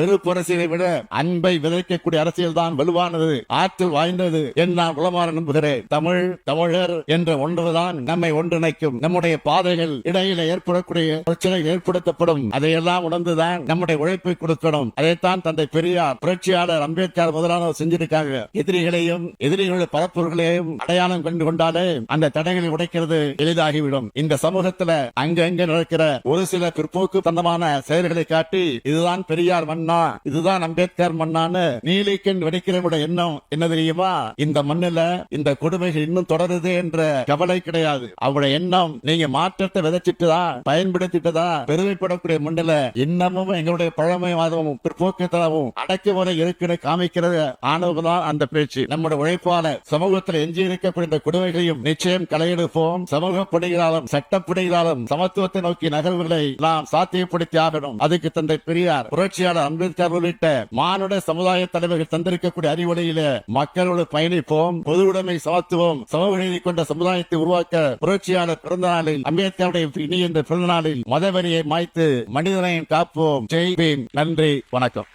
வெறுப்பு அரசியலை விட அன்பை விதைக்கக்கூடிய அரசியல் தான் வலுவானது ஆற்றல் வாய்ந்தது என்று நான் உளமாற நம்புகிறேன். தமிழ் தமிழர் என்ற ஒன்றுதான் நம்மை ஒன்றிணைக்கும். நம்முடைய பாதைகள் இடையில ஏற்படக்கூடிய பிரச்சனை ஏற்படுத்தப்படும். அதையெல்லாம் உணர்ந்துதான் நம்முடைய உழைப்பை கொடுக்கணும். அதைத்தான் தந்தை பெரியார் புரட்சியாளர் அம்பேத்கர் முதலானவர் செஞ்சிருக்காங்க. எதிரிகளையும் எதிரிகளுடைய பரப்புகளையும் அடையாளம் கண்டு கொண்டாலே அந்த தடைகளை உடைக்கிறது எளிதாகிவிடும். இந்த சமூகத்துல அங்கங்க நடக்கிற ஒரு சில பிற்போக்கு தந்தமான செயல்களை காட்டி இதுதான் பெரியார் மண்ணா இதுதான் அம்பேத்கர் மண்ணான்னு நீலிக்கன் வெடிக்கிறவோட எண்ணம். என்ன தெரியுமா? இந்த மண்ணுல இந்த கொடுமைகள் இன்னும் தொடருது என்ற கவலை கிடையாது. அவருடைய எண்ணம் நீங்க மாற்றத்தை விதைச்சிட்டுதா பயன்படுத்திட்டுதா பெருமைப்படக்கூடிய மண்ணில இன்னமும் எங்களுடைய பழமைவாதமும் பிற்போக்குத்தனமும் அடக்குமுறை இருக்குன்னு காமிக்கிறது ஆனவுதான் அந்த பேச்சு. நம்முடைய உழைப்பால சமூகத்தில் எஞ்சி இருக்கக்கூடிய இந்த கொடுமைகளையும் நிச்சயம் களையெடுப்போம். சமூக பணிகளாலும் சட்டப்பணிகளாலும் சமத்துவத்தை நோக்கி நகர்வுகளை நாம் சாத்தியப்படுத்தி ஆகணும் அதுக்கு தந்தை பெரியார் புரட்சியாளர் அம்பேத்கர் உள்ளிட்ட மானுட சமுதாய தலைவர்கள் தந்திருக்கக்கூடிய அறிவுரையில மக்களோடு பயணிப்போம் பொது உடைமை சமத்துவம் சமூக நீதி கொண்ட சமுதாயத்தை உருவாக்க புரட்சியாளர் பிறந்த நாளில் அம்பேத்கருடைய இனி என்ற பிறந்த நாளில் மதவெறியை மாய்த்து மனிதனையும் காப்போம். ஜெய் பீம். நன்றி வணக்கம்.